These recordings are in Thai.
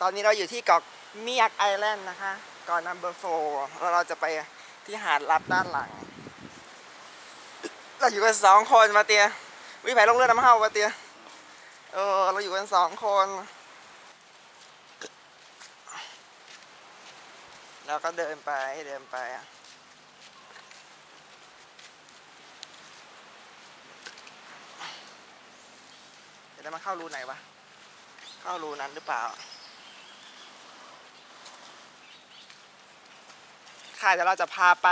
ตอนนี้เราอยู่ที่เกาะเมียกไอแลนด์นะคะเกาะนัมเบอร์โฟแล้วเราจะไปที่หาดลับด้านหลัง เราอยู่กันสองคนมาเตียวิไผ่ลงเรือน้ำเฮามาเตียเออเราอยู่กันสองคน แล้วก็เดินไปเดินไปอะเดี๋ยวมันเข้ารูไหนวะ เข้ารูนั้นหรือเปล่า ค่ะเดี๋ยวเราจะพาไป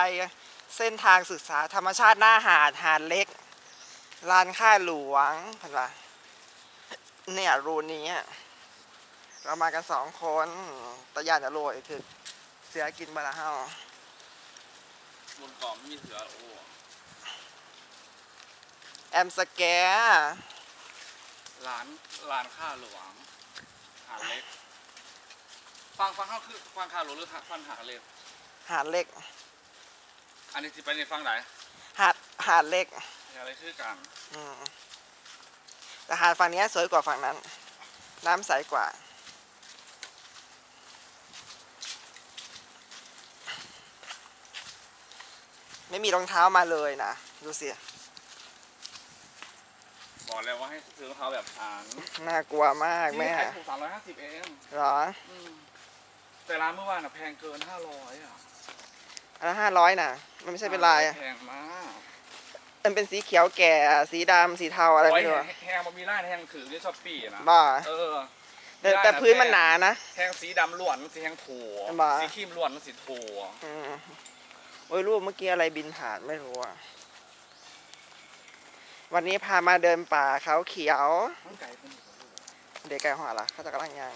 เส้นทางศึกษาธรรมชาติหน้าหาดหาดเล็กลานค่ายหลวงเห็นปะเนี่ยรูนี้อะเรามากันสองคนตะยานจะโรยถึกเสือกินบาละเฮาบนเกาะไม่มีเสือโอ้แอมสแกร์ร้านร้านข้าหลวงหาดเล็กฟังฟังเขาคือฟังข้าหลวงหรือฟังหาดเล็ก หาดเล็ก อันนี้จะไปในฟังไหนหาดหาดเล็กหาดเล็กคือกันอืมแต่หาดฝั่งเนี้ยสวยกว่าฝั่งนั้น น้ำใสกว่า ไม่มีรองเท้ามาเลยนะ ดูสิ บอกแล้วว่าให้ซื้อรองเท้าแบบฐานน่ากลัวมากแม่ที่ขายถูกสามร้อยห้าสิบเองเหรอ อืมแต่ร้านเมื่อวานอะแพงเกินห้าร้อยอะ อันละห้าร้อยนะมันไม่ใช่เป็นลายอะแพงมากมันเป็นสีเขียวแก่สีดำสีเทาอะไรโอ้ไม่ยรู้แพงมันมีร้านแพงถือที่ช้อปปี้นะบ้าเออแต่แต่พื้นมันหนานะ แพงสีดำล้วนมันสีแพงถั่วบ้า สีครีมล้วนมันสีถั่วอืมโอ้ยรูปเมื่อกี้อะไรบินผ่านไม่รู้อะวันนี้พามาเดินป่าเขาเขียว มันไก่เป็นหัวลูกเด็กไก่หัวละเขาจะกำลังย่าง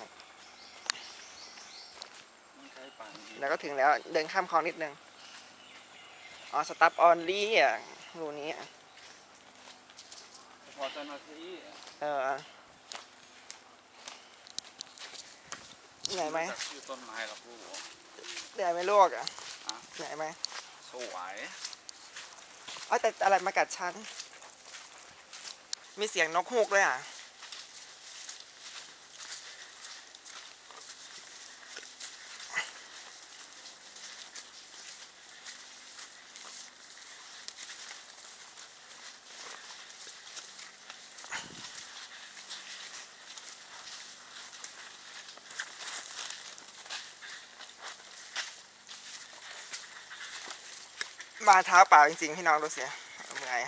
มันไก่ป่านดีแล้วก็ถึงแล้วเดินข้ามคลองนิดนึง อ๋อสตับออนลี่อะรูนี้อะพอเจ้าหน้าที่เออเหนื่อยไหมจากชื่อต้นไม้ละผู้เหนื่อยไหมลูกอะอะเหนื่อยไหมสวยอ๋อแต่อะไรมากัดฉัน มีเสียงนกฮูกด้วยอะ มาเท้าเปล่าจริงๆพี่น้องดูสิเอาเมื่อย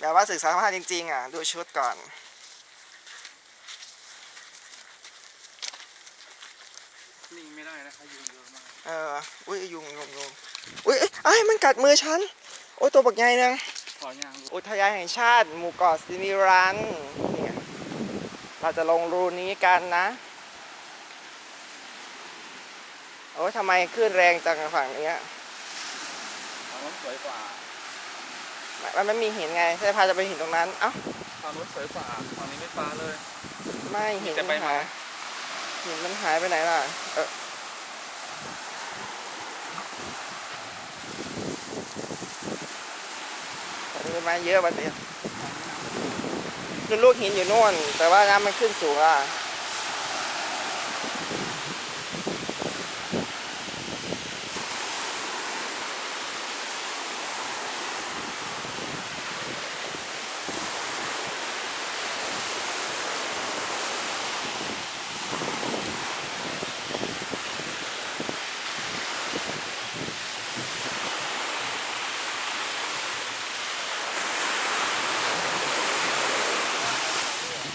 แบบว่าศึกษาธรรมชาติจริง ๆ อะ ดูชุดก่อน นิ่งไม่ได้นะคะยุงเยอะมากเออ อุ้ยยุงยุงยุงอุ้ยเอ้ยเอ้ยมันกัดมือฉัน โอ้ยตัวบักใหญ่นึงขอย่างลูกอุทยานแห่งชาติ หมู่เกาะซิมิรันเนี่ยเราจะลงรูนี้กันนะ โอ้ยทำไมขึ้นแรงจังฝั่งเนี้ยทางนู้นสวยกว่า มันไม่มีหินไงใช่พาจะไปหินตรงนั้น เอ้าทางนู้นสวยกว่าทางนี้ไม่ฟ้าเลย ไม่หินจะไปมันไหนหายหินมันหายไปไหนล่ะ เออมีไม้เยอะบัดเดียวนู่นลูกหินอยู่นู่น แต่ว่าน้ำมันขึ้นสูงอะเ